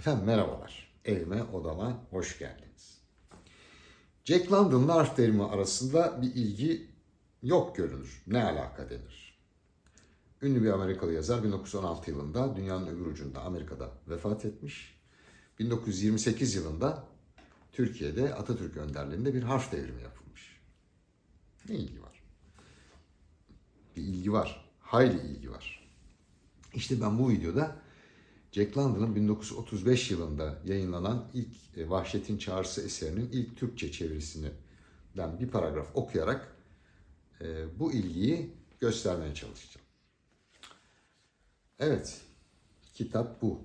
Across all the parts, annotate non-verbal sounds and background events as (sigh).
Efendim merhabalar. Evime, odama hoş geldiniz. Jack London'la harf terimi arasında bir ilgi yok görünür. Ne alaka denir? Ünlü bir Amerikalı yazar 1916 yılında dünyanın öbür ucunda Amerika'da vefat etmiş. 1928 yılında Türkiye'de Atatürk önderliğinde bir harf devrimi yapılmış. Ne ilgi var? Bir ilgi var. Hayli ilgi var. İşte ben bu videoda Jack London'ın 1935 yılında yayınlanan ilk e, Vahşetin Çağrısı eserinin ilk Türkçe çevirisinden bir paragraf okuyarak e, bu ilgiyi göstermeye çalışacağım. Evet, kitap bu.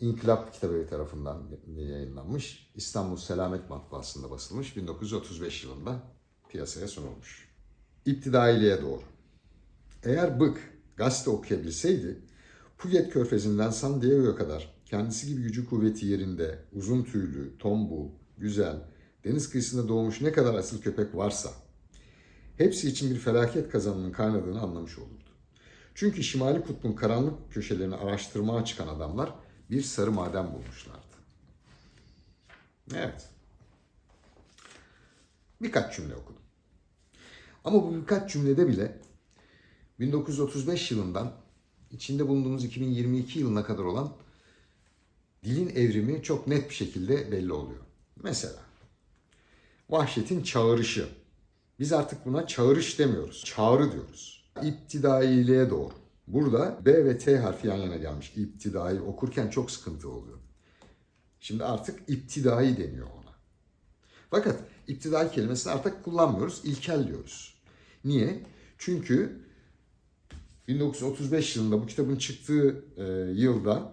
İnkılap Kitabevi tarafından yayınlanmış. İstanbul Selamet Matbaası'nda basılmış. 1935 yılında piyasaya sunulmuş. İptidailiğe doğru. Eğer Bık gazete okuyabilseydi, Puget Körfezi'nden San Diego'ya kadar kendisi gibi gücü kuvveti yerinde, uzun tüylü, tombul, güzel, deniz kıyısında doğmuş ne kadar asil köpek varsa, hepsi için bir felaket kazanının kaynadığını anlamış olurdu. Çünkü Şimali Kutbu'nun karanlık köşelerini araştırmaya çıkan adamlar bir sarı maden bulmuşlardı. Evet. Birkaç cümle okudum. Ama bu birkaç cümlede bile 1935 yılından içinde bulunduğumuz 2022 yılına kadar olan dilin evrimi çok net bir şekilde belli oluyor. Mesela vahşetin çağrışı. Biz artık buna çağrış demiyoruz. Çağrı diyoruz. İptidailiğe doğru. Burada B ve T harfi yan yana gelmiş. İptidai okurken çok sıkıntı oluyor. Şimdi artık iptidai deniyor ona. Fakat iptidai kelimesini artık kullanmıyoruz. İlkel diyoruz. Niye? Çünkü 1935 yılında bu kitabın çıktığı e, yılda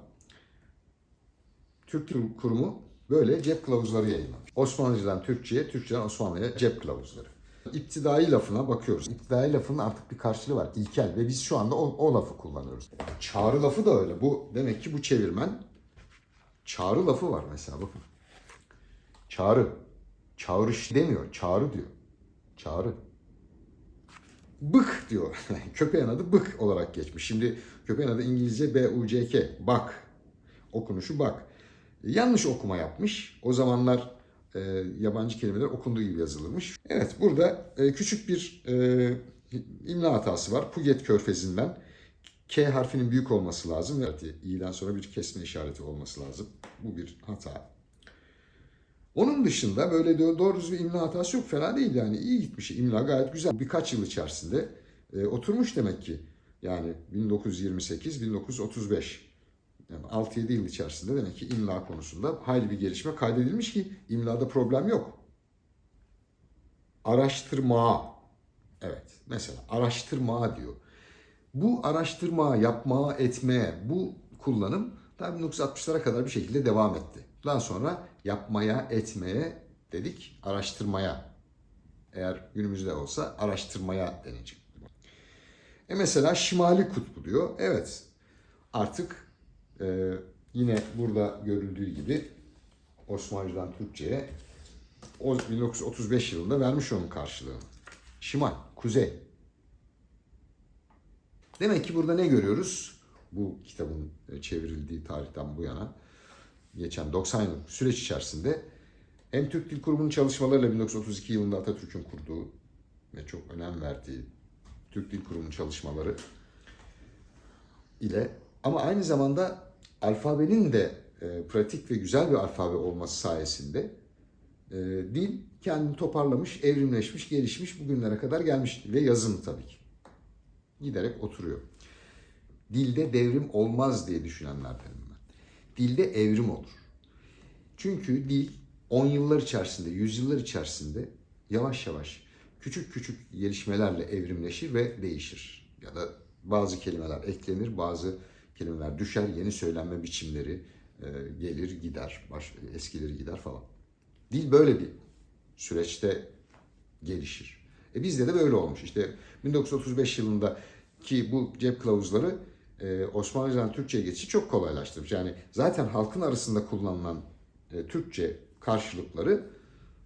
Türk Dil Kurumu böyle cep kılavuzları yayınlamış. Osmanlıcadan Türkçe'ye, Türkçeden Osmanlı'ya cep kılavuzları. İptidai lafına bakıyoruz. İptidai lafının artık bir karşılığı var. İlkel ve biz şu anda o, o lafı kullanıyoruz. Çağrı lafı da öyle. Bu demek ki bu çevirmen çağrı lafı var mesela bakın. Çağrı. Çağrış demiyor. Çağrı diyor. Çağrı. Bık diyor. (laughs) Köpeğin adı Bık olarak geçmiş. Şimdi köpeğin adı İngilizce B-U-C-K. Bak. Okunuşu bak. Yanlış okuma yapmış. O zamanlar e, yabancı kelimeler okunduğu gibi yazılırmış. Evet burada e, küçük bir e, imla hatası var. Puget körfezinden K harfinin büyük olması lazım. Evet, i'den sonra bir kesme işareti olması lazım. Bu bir hata. Onun dışında böyle doğru düzgün imla hatası yok. Fena değil yani. iyi gitmiş. İmla gayet güzel. Birkaç yıl içerisinde e, oturmuş demek ki. Yani 1928-1935. Yani 6-7 yıl içerisinde demek ki imla konusunda hayli bir gelişme kaydedilmiş ki imlada problem yok. Araştırma. Evet. Mesela araştırma diyor. Bu araştırma, yapma, etmeye bu kullanım tabii 1960'lara kadar bir şekilde devam etti. Daha sonra yapmaya, etmeye dedik, araştırmaya. Eğer günümüzde olsa araştırmaya denecek. E mesela Şimali Kutbu diyor. Evet artık e, yine burada görüldüğü gibi Osmanlıcadan Türkçe'ye o 1935 yılında vermiş onun karşılığını. Şimal, kuzey. Demek ki burada ne görüyoruz? Bu kitabın e, çevrildiği tarihten bu yana geçen 90 yıllık süreç içerisinde hem Türk Dil Kurumu'nun çalışmalarıyla 1932 yılında Atatürk'ün kurduğu ve çok önem verdiği Türk Dil Kurumu'nun çalışmaları ile ama aynı zamanda alfabenin de e, pratik ve güzel bir alfabe olması sayesinde e, dil kendini toparlamış, evrimleşmiş, gelişmiş bugünlere kadar gelmiş ve yazım tabii ki. Giderek oturuyor. Dilde devrim olmaz diye düşünenlerdenim ben. Dilde evrim olur. Çünkü dil 10 yıllar içerisinde, yüzyıllar içerisinde yavaş yavaş küçük küçük gelişmelerle evrimleşir ve değişir. Ya da bazı kelimeler eklenir, bazı kelimeler düşer, yeni söylenme biçimleri e, gelir, gider, baş, eskileri gider falan. Dil böyle bir süreçte gelişir. E bizde de böyle olmuş. İşte 1935 yılında ki bu cep kılavuzları e, Osmanlıcadan Türkçe'ye geçişi çok kolaylaştırmış. Yani zaten halkın arasında kullanılan e, Türkçe karşılıkları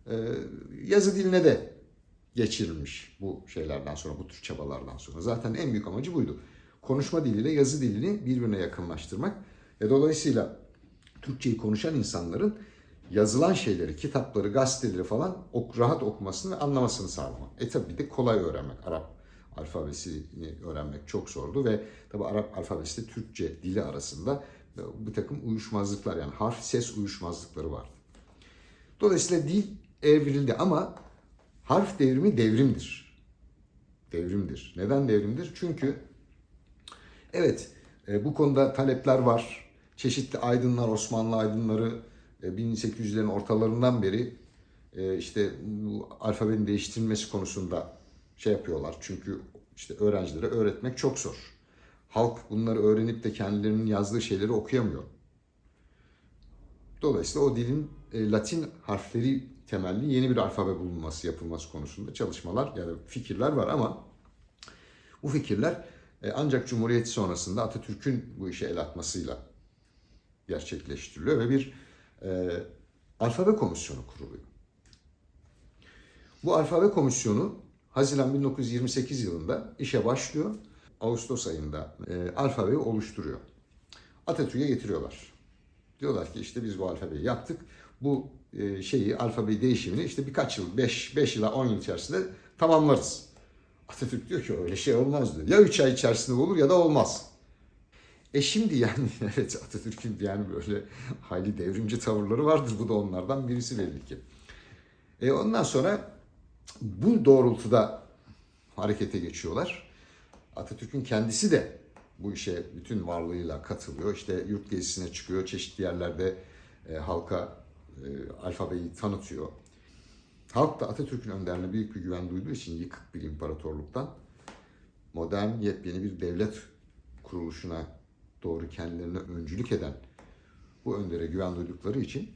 e, yazı diline de geçirilmiş bu şeylerden sonra, bu tür çabalardan sonra. Zaten en büyük amacı buydu. konuşma diliyle yazı dilini birbirine yakınlaştırmak ve dolayısıyla Türkçeyi konuşan insanların yazılan şeyleri, kitapları, gazeteleri falan ok, rahat okumasını ve anlamasını sağlamak. E tabi bir de kolay öğrenmek. Arap alfabesini öğrenmek çok zordu ve tabi Arap alfabesi de Türkçe dili arasında bir takım uyuşmazlıklar yani harf ses uyuşmazlıkları vardı. Dolayısıyla dil evrildi ama harf devrimi devrimdir. Devrimdir. Neden devrimdir? Çünkü evet e, bu konuda talepler var. Çeşitli aydınlar, Osmanlı aydınları e, 1800'lerin ortalarından beri e, işte bu alfabenin değiştirilmesi konusunda şey yapıyorlar. Çünkü işte öğrencilere öğretmek çok zor. Halk bunları öğrenip de kendilerinin yazdığı şeyleri okuyamıyor. Dolayısıyla o dilin e, Latin harfleri temelli yeni bir alfabe bulunması, yapılması konusunda çalışmalar yani fikirler var ama bu fikirler e, ancak Cumhuriyet sonrasında Atatürk'ün bu işe el atmasıyla gerçekleştiriliyor ve bir e, alfabe komisyonu kuruluyor. Bu alfabe komisyonu Haziran 1928 yılında işe başlıyor. Ağustos ayında e, alfabeyi oluşturuyor. Atatürk'e getiriyorlar. Diyorlar ki işte biz bu alfabeyi yaptık. Bu e, şeyi, alfabe değişimini işte birkaç yıl, 5 5 ila 10 yıl içerisinde tamamlarız. Atatürk diyor ki öyle şey olmaz diyor. Ya 3 ay içerisinde olur ya da olmaz. E şimdi yani (laughs) evet Atatürk'ün yani böyle hayli devrimci tavırları vardır. Bu da onlardan birisi belli ki. E ondan sonra bu doğrultuda harekete geçiyorlar. Atatürk'ün kendisi de bu işe bütün varlığıyla katılıyor. İşte yurt gezisine çıkıyor, çeşitli yerlerde e, halka e, alfabeyi tanıtıyor. Halk da Atatürk'ün önderliğine büyük bir güven duyduğu için yıkık bir imparatorluktan modern, yepyeni bir devlet kuruluşuna doğru kendilerine öncülük eden bu öndere güven duydukları için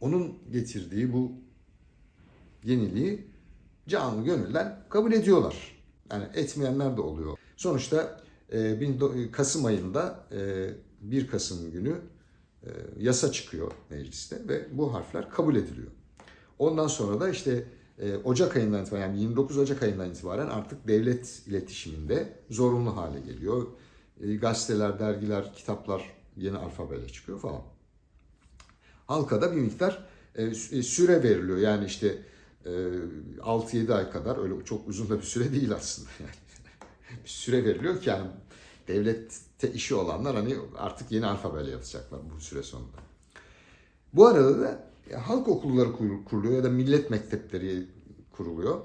onun getirdiği bu yeniliği canlı gönülden kabul ediyorlar. Yani etmeyenler de oluyor. Sonuçta e, bin- Kasım ayında e, 1 Kasım günü e, yasa çıkıyor mecliste ve bu harfler kabul ediliyor. Ondan sonra da işte e, Ocak ayından itibaren yani 29 Ocak ayından itibaren artık devlet iletişiminde zorunlu hale geliyor. E, gazeteler, dergiler, kitaplar yeni alfabeyle çıkıyor falan. Halka da bir miktar e, sü- e, süre veriliyor. Yani işte e, 6-7 ay kadar öyle çok uzun da bir süre değil aslında. Yani (laughs) bir süre veriliyor ki yani devlette işi olanlar hani artık yeni alfabeyle yazacaklar bu süre sonunda. Bu arada da ya, halk okulları kur- kuruluyor ya da millet mektepleri kuruluyor.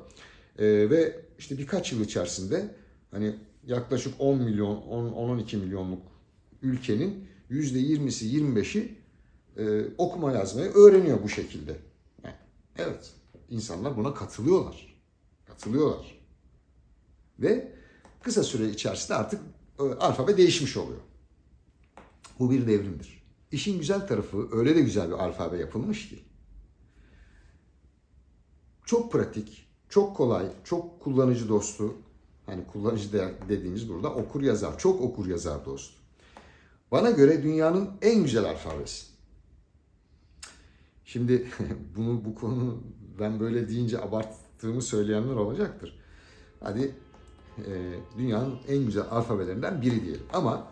Ee, ve işte birkaç yıl içerisinde hani yaklaşık 10 milyon, 10-12 milyonluk ülkenin %20'si 25'i e, okuma yazmayı öğreniyor bu şekilde. Evet, insanlar buna katılıyorlar. Katılıyorlar. Ve kısa süre içerisinde artık e, alfabe değişmiş oluyor. Bu bir devrimdir. İşin güzel tarafı öyle de güzel bir alfabe yapılmış ki. Çok pratik, çok kolay, çok kullanıcı dostu. Hani kullanıcı de- dediğimiz burada okur yazar, çok okur yazar dostu. Bana göre dünyanın en güzel alfabesi. Şimdi (laughs) bunu bu konu ben böyle deyince abarttığımı söyleyenler olacaktır. Hadi e, dünyanın en güzel alfabelerinden biri diyelim. Ama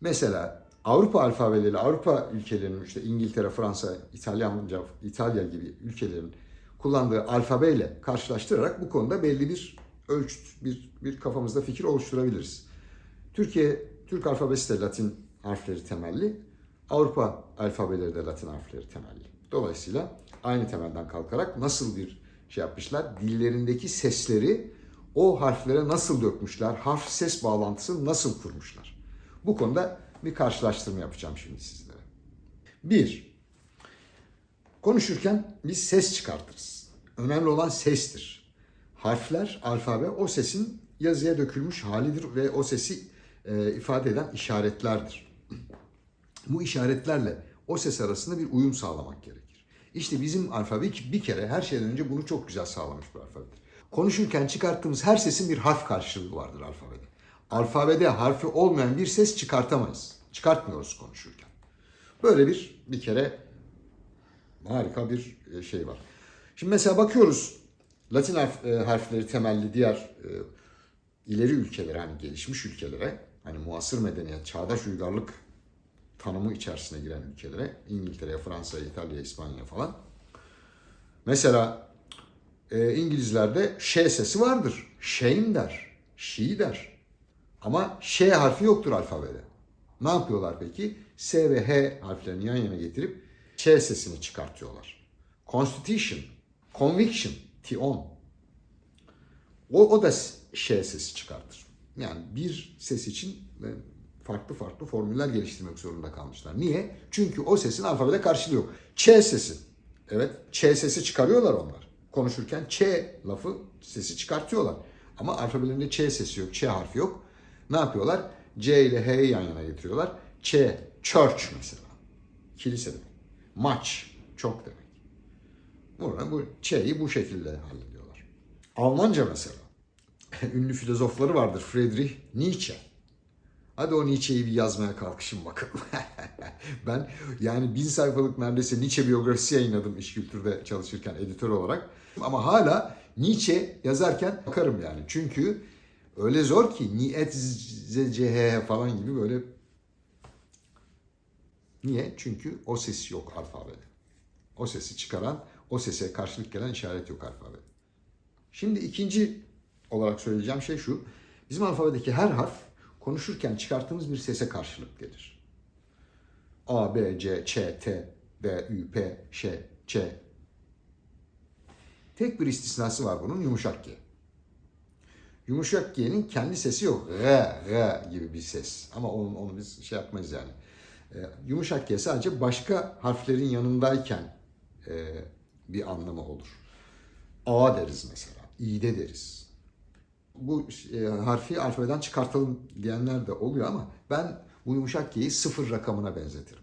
mesela Avrupa alfabeleri, Avrupa ülkelerinin işte İngiltere, Fransa, İtalyanca, İtalya gibi ülkelerin kullandığı alfabeyle karşılaştırarak bu konuda belli bir ölçüt, bir, bir kafamızda fikir oluşturabiliriz. Türkiye, Türk alfabesi de Latin harfleri temelli, Avrupa alfabeleri de Latin harfleri temelli. Dolayısıyla aynı temelden kalkarak nasıl bir şey yapmışlar? Dillerindeki sesleri o harflere nasıl dökmüşler? Harf ses bağlantısı nasıl kurmuşlar? Bu konuda bir karşılaştırma yapacağım şimdi sizlere. Bir, konuşurken biz ses çıkartırız. Önemli olan sestir. Harfler, alfabe o sesin yazıya dökülmüş halidir ve o sesi e, ifade eden işaretlerdir. Bu işaretlerle o ses arasında bir uyum sağlamak gerekir. İşte bizim alfabe bir kere her şeyden önce bunu çok güzel sağlamış bir alfabedir. Konuşurken çıkarttığımız her sesin bir harf karşılığı vardır alfabede. Alfabede harfi olmayan bir ses çıkartamayız. Çıkartmıyoruz konuşurken. Böyle bir bir kere harika bir e, şey var. Şimdi mesela bakıyoruz Latin harf- e, harfleri temelli diğer e, ileri ülkelere hani gelişmiş ülkelere hani muasır medeniyet, çağdaş uygarlık tanımı içerisine giren ülkelere İngiltere'ye, Fransa'ya, İtalya'ya, İspanya'ya falan. Mesela e, İngilizlerde ş sesi vardır. Shame der, she der. Ama ş harfi yoktur alfabede. Ne yapıyorlar peki? S ve H harflerini yan yana getirip ç sesini çıkartıyorlar. Constitution, conviction, tion. O, o da ş sesi çıkartır. Yani bir ses için farklı farklı formüller geliştirmek zorunda kalmışlar. Niye? Çünkü o sesin alfabede karşılığı yok. Ç sesi. Evet, ç sesi çıkarıyorlar onlar. Konuşurken ç lafı sesi çıkartıyorlar. Ama alfabelerinde ç sesi yok, ç harfi yok. Ne yapıyorlar? C ile H'yi yan yana getiriyorlar. Ç, church mesela. Kilise demek. Maç, çok demek. Burada bu Ç'yi bu şekilde hallediyorlar. Almanca mesela. (laughs) Ünlü filozofları vardır. Friedrich Nietzsche. Hadi o Nietzsche'yi bir yazmaya kalkışın bakalım. (laughs) ben yani bin sayfalık neredeyse Nietzsche biyografisi yayınladım iş kültürde çalışırken editör olarak. Ama hala Nietzsche yazarken bakarım yani. Çünkü öyle zor ki niyet zecehe falan gibi böyle Niye? Çünkü o ses yok alfabede. O sesi çıkaran, o sese karşılık gelen işaret yok alfabede. Şimdi ikinci olarak söyleyeceğim şey şu. Bizim alfabedeki her harf konuşurken çıkarttığımız bir sese karşılık gelir. A, B, C, Ç, T, D, Ü, P, Ş, Ç. Tek bir istisnası var bunun yumuşak G. Yumuşak G'nin kendi sesi yok. R, R gibi bir ses. Ama onu, onu biz şey yapmayız yani. E, yumuşak G sadece başka harflerin yanındayken e, bir anlamı olur. A deriz mesela. İ'de deriz. Bu e, harfi alfabeden çıkartalım diyenler de oluyor ama ben bu yumuşak G'yi sıfır rakamına benzetirim.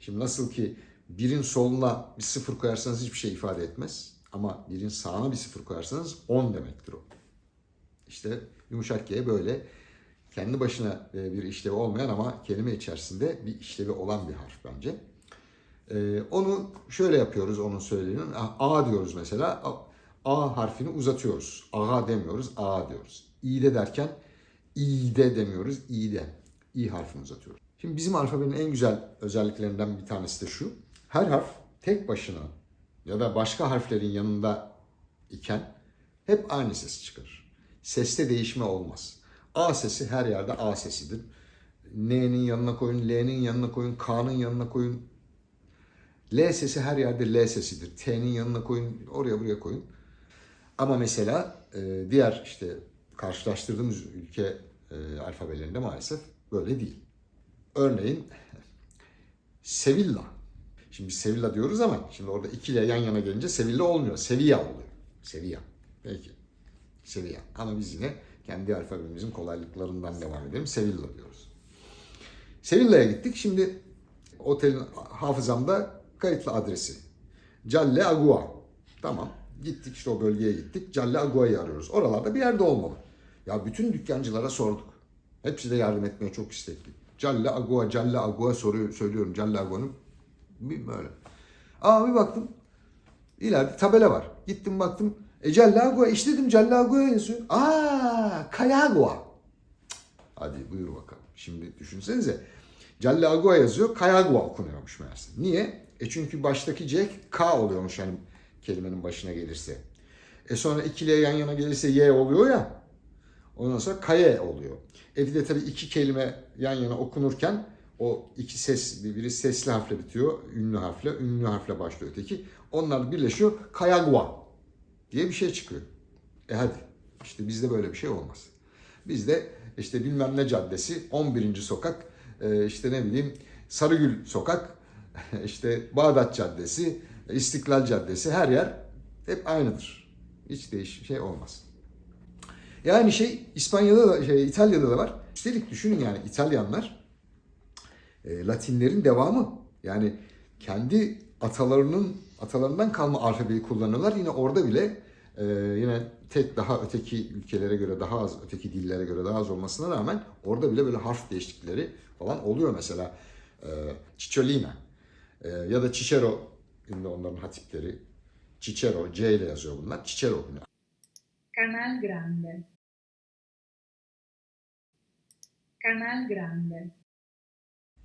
Şimdi nasıl ki birin soluna bir sıfır koyarsanız hiçbir şey ifade etmez. Ama birin sağına bir sıfır koyarsanız 10 demektir o. İşte yumuşak G böyle kendi başına e, bir işlevi olmayan ama kelime içerisinde bir işlevi olan bir harf bence. E, onu şöyle yapıyoruz onun söylediğinin. A diyoruz mesela. A harfini uzatıyoruz. A demiyoruz, A diyoruz. İ'de derken İ'de demiyoruz, İ'de. İ harfini uzatıyoruz. Şimdi bizim alfabenin en güzel özelliklerinden bir tanesi de şu. Her harf tek başına ya da başka harflerin yanında iken hep aynı ses çıkarır. Seste değişme olmaz. A sesi her yerde A sesidir. N'nin yanına koyun, L'nin yanına koyun, K'nın yanına koyun. L sesi her yerde L sesidir. T'nin yanına koyun, oraya buraya koyun. Ama mesela e, diğer işte karşılaştırdığımız ülke e, alfabelerinde maalesef böyle değil. Örneğin Sevilla. Şimdi Sevilla diyoruz ama şimdi orada iki L yan yana gelince Sevilla olmuyor. Sevilla oluyor. Sevilla. Peki. Sevilla. Ama biz yine kendi alfabemizin kolaylıklarından devam edelim. Sevilla diyoruz. Sevilla'ya gittik. Şimdi otelin hafızamda kayıtlı adresi. Calle Agua. Tamam. Gittik işte o bölgeye gittik. Calle Agua'yı arıyoruz. Oralarda bir yerde olmalı. Ya bütün dükkancılara sorduk. Hepsi de yardım etmeye çok istekli. Calle Agua, Calle Agua soruyor, söylüyorum. Calle Agua'nın böyle. Aa bir baktım. İleride tabela var. Gittim baktım. E Callagua işte dedim Callagua yazıyor. Aa Kayagua. Hadi buyur bakalım. Şimdi düşünsenize. Callagua yazıyor. Kayagua okunuyormuş meğerse. Niye? E çünkü baştaki C K oluyormuş hani kelimenin başına gelirse. E sonra ikili yan yana gelirse Y oluyor ya. Ondan sonra kaye oluyor. E bir de tabii iki kelime yan yana okunurken o iki ses, biri sesli harfle bitiyor, ünlü harfle, ünlü harfle başlıyor öteki. Onlar birleşiyor, kayagua diye bir şey çıkıyor. E hadi, işte bizde böyle bir şey olmaz. Bizde işte bilmem ne caddesi, 11. sokak, e, işte ne bileyim Sarıgül sokak, (laughs) işte Bağdat Caddesi, İstiklal Caddesi her yer hep aynıdır. Hiç değişik şey olmaz. Yani şey İspanya'da da şey İtalya'da da var. Üstelik düşünün yani İtalyanlar e, Latinlerin devamı. Yani kendi atalarının atalarından kalma alfabeyi kullanıyorlar. Yine orada bile e, yine tek daha öteki ülkelere göre daha az, öteki dillere göre daha az olmasına rağmen orada bile böyle harf değişiklikleri falan oluyor mesela. E, Cicciolina e, ya da Cicero ünlü onların hatipleri. Cicero, C ile yazıyor bunlar. Cicero okunuyor. Canal Grande. Canal grande.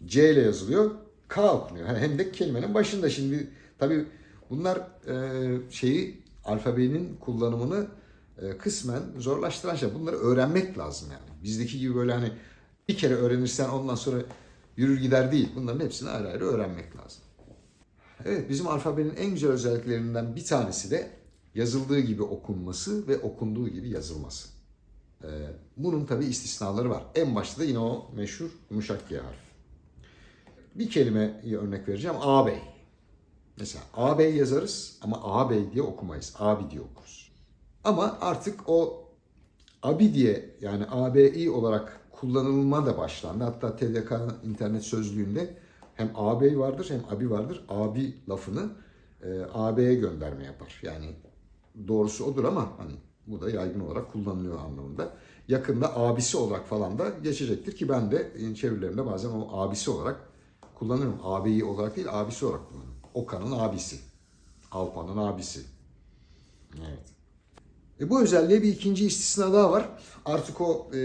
C ile yazılıyor. K okunuyor. Yani hem de kelimenin başında. Şimdi tabii bunlar e, şeyi alfabenin kullanımını e, kısmen zorlaştıran şey. Bunları öğrenmek lazım yani. Bizdeki gibi böyle hani bir kere öğrenirsen ondan sonra yürür gider değil. Bunların hepsini ayrı ayrı öğrenmek lazım. Evet bizim alfabenin en güzel özelliklerinden bir tanesi de yazıldığı gibi okunması ve okunduğu gibi yazılması. Ee, bunun tabi istisnaları var. En başta da yine o meşhur yumuşak G harfi. Bir kelimeye örnek vereceğim. Ağabey. Mesela ağabey yazarız ama ağabey diye okumayız. Abi diye okuruz. Ama artık o abi diye yani ABİ olarak kullanılma da başlandı. Hatta TDK internet sözlüğünde hem ağabey vardır hem abi vardır. Abi lafını e, AB'ye gönderme yapar. Yani doğrusu odur ama hani bu da yaygın olarak kullanılıyor anlamında. Yakında abisi olarak falan da geçecektir ki ben de çevirilerimde bazen o abisi olarak kullanırım. Ağabeyi olarak değil abisi olarak kullanırım. Okan'ın abisi. Alpan'ın abisi. Evet. E bu özelliğe bir ikinci istisna daha var. Artık o e,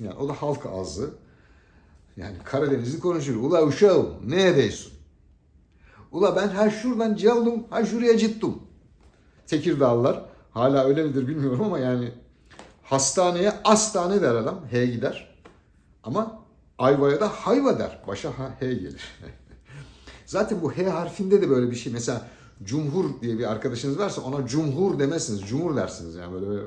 yani o da halk ağzı. Yani Karadenizli konuşur. Ula uşağım ne ediyorsun? Ula ben her şuradan cevdim, ha şuraya cittim. Tekirdağlılar hala öyle midir bilmiyorum ama yani hastaneye astane der adam. H gider. Ama ayvaya da hayva der. Başa ha, H gelir. (laughs) Zaten bu H harfinde de böyle bir şey. Mesela Cumhur diye bir arkadaşınız varsa ona Cumhur demezsiniz. Cumhur dersiniz yani böyle, böyle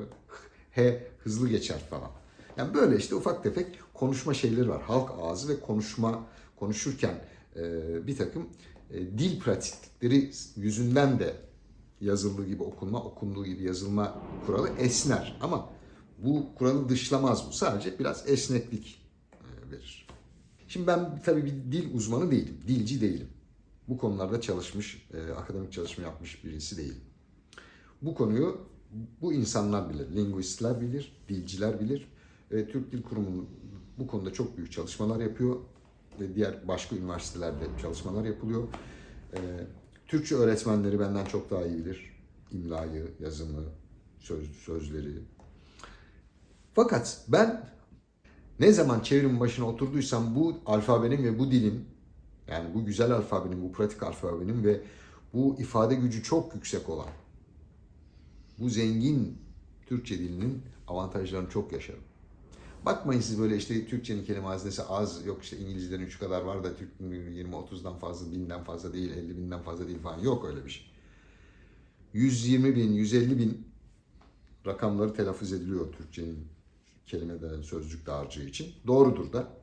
H hızlı geçer falan. Yani böyle işte ufak tefek konuşma şeyleri var. Halk ağzı ve konuşma konuşurken e, bir takım e, dil pratiklikleri yüzünden de yazıldığı gibi okunma, okunduğu gibi yazılma kuralı esner. Ama bu kuralı dışlamaz bu. Sadece biraz esneklik e, verir. Şimdi ben tabii bir dil uzmanı değilim. Dilci değilim. Bu konularda çalışmış, akademik çalışma yapmış birisi değilim. Bu konuyu bu insanlar bilir. Linguistler bilir, dilciler bilir. E, Türk Dil Kurumu bu konuda çok büyük çalışmalar yapıyor ve diğer başka üniversitelerde çalışmalar yapılıyor. E, Türkçe öğretmenleri benden çok daha iyi bilir. İmlayı, yazımı, söz, sözleri. Fakat ben ne zaman çevrim başına oturduysam bu alfabenin ve bu dilin yani bu güzel alfabenin, bu pratik alfabenin ve bu ifade gücü çok yüksek olan bu zengin Türkçe dilinin avantajlarını çok yaşarım. Bakmayın siz böyle işte Türkçenin kelime hazinesi az, yok işte İngilizlerin şu kadar var da Türk 20-30'dan fazla, binden fazla değil, 50 binden fazla değil falan. Yok öyle bir şey. 120 bin, 150 bin rakamları telaffuz ediliyor Türkçenin kelime de sözcük dağarcığı için. Doğrudur da.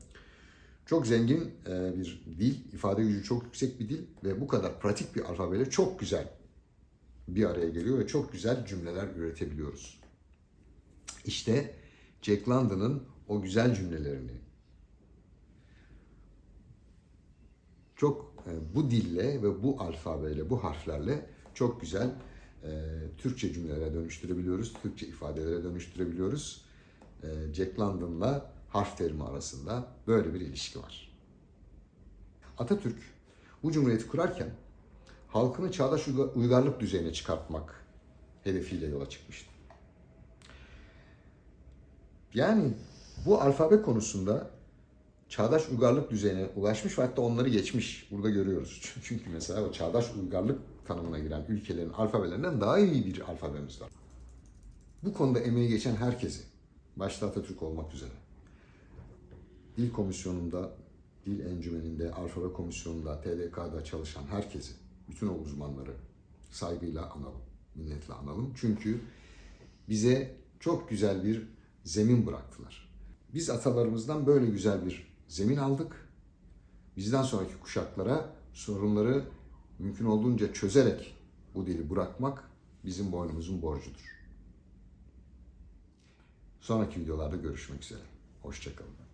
Çok zengin e, bir dil, ifade gücü çok yüksek bir dil ve bu kadar pratik bir alfabeyle çok güzel bir araya geliyor ve çok güzel cümleler üretebiliyoruz. İşte Jack London'ın o güzel cümlelerini çok e, bu dille ve bu alfabeyle, bu harflerle çok güzel e, Türkçe cümlelere dönüştürebiliyoruz, Türkçe ifadelere dönüştürebiliyoruz. E, Jack London'la harf terimi arasında böyle bir ilişki var. Atatürk bu cumhuriyeti kurarken halkını çağdaş uygarlık düzeyine çıkartmak hedefiyle yola çıkmıştı. Yani bu alfabe konusunda çağdaş uygarlık düzeyine ulaşmış ve hatta onları geçmiş. Burada görüyoruz. (laughs) Çünkü mesela o çağdaş uygarlık tanımına giren ülkelerin alfabelerinden daha iyi bir alfabemiz var. Bu konuda emeği geçen herkesi, başta Atatürk olmak üzere, Dil Komisyonu'nda, Dil Encümeni'nde, Alfabe Komisyonu'nda, TDK'da çalışan herkesi, bütün o uzmanları saygıyla analım, minnetle analım. Çünkü bize çok güzel bir zemin bıraktılar. Biz atalarımızdan böyle güzel bir zemin aldık. Bizden sonraki kuşaklara sorunları mümkün olduğunca çözerek bu dili bırakmak bizim boynumuzun borcudur. Sonraki videolarda görüşmek üzere. Hoşçakalın.